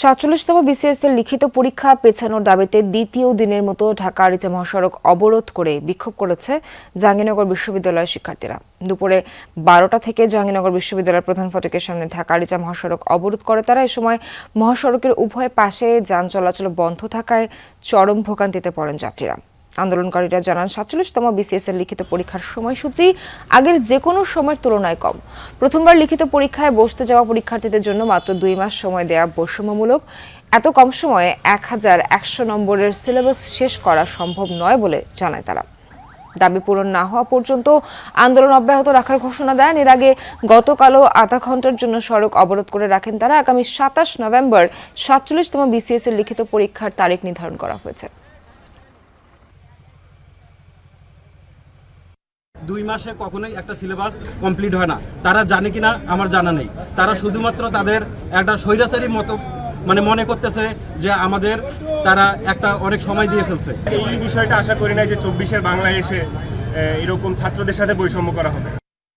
সাতচল্লিশতম বিসিএস এর লিখিত পরীক্ষা পেছানোর দাবিতে দ্বিতীয় দিনের মতো ঢাকা আরিচা মহাসড়ক অবরোধ করে বিক্ষোভ করেছে জাহাঙ্গীরনগর বিশ্ববিদ্যালয়ের শিক্ষার্থীরা। দুপুরে বারোটা থেকে জাহাঙ্গীরনগর বিশ্ববিদ্যালয়ের প্রধান ফটকের সামনে ঢাকা আরিচা মহাসড়ক অবরোধ করে। তারা এ সময় মহাসড়কের উভয় পাশে যান চলাচল বন্ধ থাকায় চরম ভোগান্তিতে পড়েন যাত্রীরা। আন্দোলনকারীরা জানান, সাতচল্লিশতম বিসিএস এর লিখিত পরীক্ষার সময়সূচি আগের যে কোনো সময়ের তুলনায় কম। প্রথমবার লিখিত পরীক্ষায় বসতে যাওয়া পরীক্ষার্থীদের জন্য মাত্র দুই মাস সময় দেয়া বৈষম্যমূলক। এত কম সময়ে এক হাজার একশো নম্বরের সিলেবাস শেষ করা সম্ভব নয় বলে জানায় তারা। দাবি পূরণ না হওয়া পর্যন্ত আন্দোলন অব্যাহত রাখার ঘোষণা দেন। এর আগে গতকালও আধা ঘণ্টার জন্য সড়ক অবরোধ করে রাখেন তারা। আগামী সাতাশ নভেম্বর সাতচল্লিশতম বিসিএস এর লিখিত পরীক্ষার তারিখ নির্ধারণ করা হয়েছে। দুই মাসে কখনোই একটা সিলেবাস কমপ্লিট হয় না। তারা জানে কি না আমার জানা নেই। তারা শুধুমাত্র তাদের একটা স্বৈরাচারী মতো মানে মনে করতেছে যে আমাদের তারা একটা অনেক সময় দিয়ে ফেলছে। এই বিষয়টা আশা করি না যে চব্বিশের বাংলায় এসে এরকম ছাত্রদের সাথে বৈষম্য করা হবে।